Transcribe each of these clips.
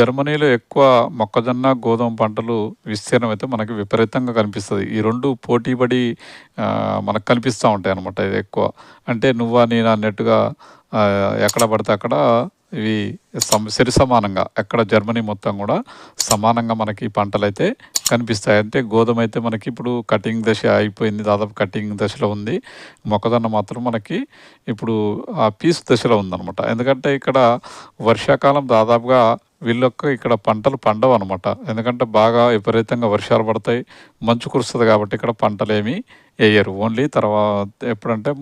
జర్మనీలో ఎక్కువ మొక్కజొన్న, గోధుమ పంటలు విస్తీర్ణం అయితే మనకి విపరీతంగా కనిపిస్తుంది ఈ రెండు పోటీపడి మనకు మనకు ఉంటాయి ఉంటాయన్నమాట ఇది ఎక్కువ. అంటే నువ్వా నేను అన్నట్టుగా ఎక్కడ పడితే అక్కడ ఇవి సమ సరి సమానంగా ఎక్కడ జర్మనీ మొత్తం కూడా సమానంగా మనకి పంటలైతే కనిపిస్తాయి. అంటే గోధుమ అయితే మనకి ఇప్పుడు కటింగ్ దశ అయిపోయింది. దాదాపు కటింగ్ దశలో ఉంది. మొక్కజొన్న మాత్రం మనకి ఇప్పుడు ఆ పీస్ దశలో ఉందన్నమాట. ఎందుకంటే ఇక్కడ వర్షాకాలం దాదాపుగా వీళ్ళొక్క ఇక్కడ పంటలు పండవనమాట. ఎందుకంటే బాగా విపరీతంగా వర్షాలు పడతాయి. మంచు కురుస్తుంది కాబట్టి ఇక్కడ పంటలేమి వేయరు ఓన్లీ తర్వాత ఎప్పుడంటే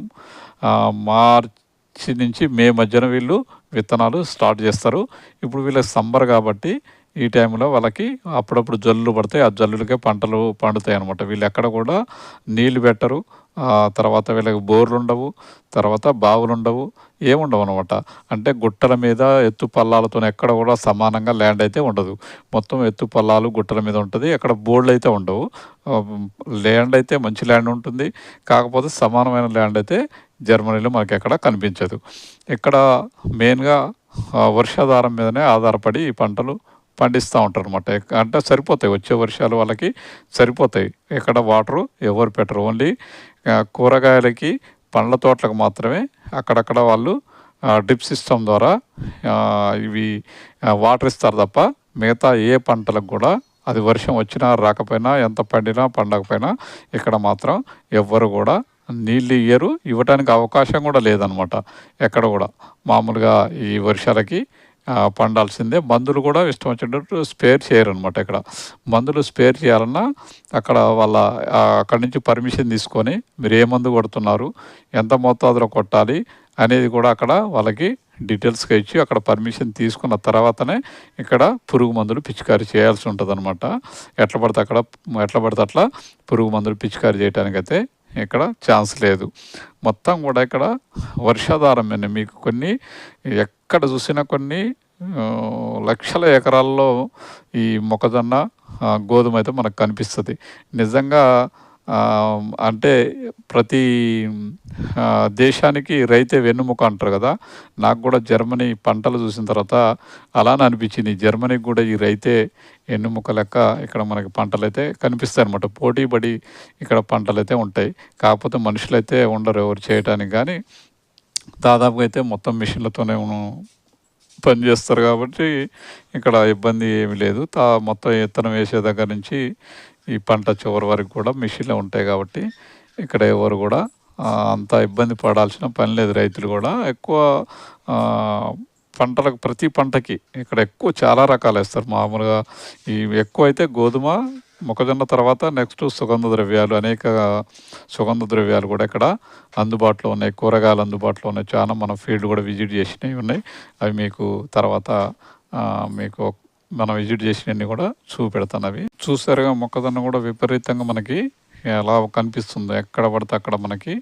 మార్చి నుంచి మే మధ్యన వీళ్ళు విత్తనాలు స్టార్ట్ చేస్తారు ఇప్పుడు వీళ్ళకి సమ్మర్ కాబట్టి ఈ టైంలో వాళ్ళకి అప్పుడప్పుడు జల్లులు పడతాయి. ఆ జల్లులకే పంటలు పండుతాయి అనమాట వీళ్ళు ఎక్కడ కూడా నీళ్ళు పెట్టరు. తర్వాత వీళ్ళకి బోర్లు ఉండవు తర్వాత బావులుండవు. ఏముండవనమాట. అంటే గుట్టల మీద ఎత్తు పల్లాలతో ఎక్కడ కూడా సమానంగా ల్యాండ్ అయితే ఉండదు. మొత్తం ఎత్తు పల్లాలు, గుట్టల మీద ఉంటది. అక్కడ బోర్డ్‌లయితే ఉండవు. ల్యాండ్ అయితే మంచి ల్యాండ్ ఉంటుంది. కాకపోతే సమానమైన ల్యాండ్ అయితే జర్మనీలో మనకెక్కడ కనిపించదు. ఇక్కడ మెయిన్‌గా వర్షాధారం మీదనే ఆధారపడి ఈ పంటలు పండిస్తూ ఉంటారు అనమాట అంటే సరిపోతాయి. వచ్చే వర్షాలు వాళ్ళకి సరిపోతాయి. ఎక్కడ వాటరు ఎవరు పెట్టరు. ఓన్లీ కూరగాయలకి, పండ్ల తోటలకు మాత్రమే అక్కడక్కడ వాళ్ళు డ్రిప్ సిస్టమ్ ద్వారా ఇవి వాటర్ ఇస్తారు తప్ప మిగతా ఏ పంటలకు కూడా అది వర్షం వచ్చినా, రాకపోయినా, ఎంత పండినా, పండకపోయినా ఇక్కడ మాత్రం ఎవ్వరు కూడా నీళ్ళు ఇయ్యరు. ఇవ్వటానికి అవకాశం కూడా లేదనమాట. ఎక్కడ కూడా మామూలుగా ఈ వర్షాలకి పండాల్సిందే. మందులు కూడా ఇష్టం వచ్చినట్టు స్పేర్ చేయరనమాట ఇక్కడ. మందులు స్పేర్ చేయాలన్నా అక్కడ వాళ్ళ అక్కడి నుంచి పర్మిషన్ తీసుకొని మీరు ఏ మందు కొడుతున్నారు? ఎంత మోతాదులో కొట్టాలి? అనేది కూడా అక్కడ వాళ్ళకి డీటెయిల్స్‌గా ఇచ్చి అక్కడ పర్మిషన్ తీసుకున్న తర్వాతనే ఇక్కడ పురుగు మందులు పిచికారీ చేయాల్సి ఉంటదనమాట. ఎట్లా పడితే అక్కడ ఎట్లా పడితే అట్లా పురుగు మందులు పిచికారీ చేయడానికైతే ఇక్కడ ఛాన్స్ లేదు. మొత్తం కూడా ఇక్కడ వర్షాధారమైన మీకు కొన్ని ఎక్కడ చూసినా కొన్ని లక్షల ఎకరాల్లో ఈ మొక్కజొన్న, గోధుమ అయితే మనకు కనిపిస్తుంది నిజంగా అంటే ప్రతి దేశానికి రైతే వెన్నుముక అంటారు కదా నాకు కూడా జర్మనీ పంటలు చూసిన తర్వాత అలానే అనిపించింది. జర్మనీకి కూడా ఈ రైతే వెన్నుముక లెక్క ఇక్కడ మనకి పంటలైతే కనిపిస్తాయన్నమాట. పోటీ పడి ఇక్కడ పంటలైతే ఉంటాయి. కాకపోతే మనుషులైతే ఉండరు ఎవరు చేయటానికి కానీ దాదాపుగా అయితే మొత్తం మిషన్‌లతోనే పనిచేస్తారు పని ఇక్కడ ఇబ్బంది ఏమీ లేదు. తా మొత్తం విత్తనం వేసే దగ్గర నుంచి ఈ పంట చివరి వరకు కూడా మిషన్లు ఉంటాయి కాబట్టి ఇక్కడ ఎవరు కూడా అంత ఇబ్బంది పడాల్సిన పని లేదు రైతులు కూడా ఎక్కువ పంటలకు ప్రతి పంటకి ఇక్కడ ఎక్కువ చాలా రకాలు వేస్తారు మామూలుగా ఈ ఎక్కువ అయితే గోధుమ, మొక్కజొన్న తర్వాత నెక్స్ట్ సుగంధ ద్రవ్యాలు అనేక సుగంధ ద్రవ్యాలు కూడా ఇక్కడ అందుబాటులో ఉన్నాయి. కూరగాయలు అందుబాటులో ఉన్నాయి. చాలా మనం ఫీల్డ్ కూడా విజిట్ చేసినవి ఉన్నాయి. అవి మీకు తర్వాత మీకు మనం విజిట్ చేసినయన్నీ కూడా చూపెడతానవి. చూసారుగా మొక్కజొన్న కూడా విపరీతంగా మనకి ఎలా కనిపిస్తుందో. ఎక్కడ పడితే అక్కడ మనకి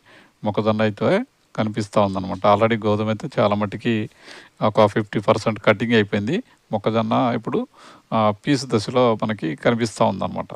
మొక్కజొన్న అయితే కనిపిస్తూ ఉందన్నమాట ఆల్రెడీ గోధుమ అయితే చాలా మట్టుకి ఒక 50% కటింగ్ అయిపోయింది. మొక్కజొన్న ఇప్పుడు పీస్ దశలో మనకి కనిపిస్తూ ఉందన్నమాట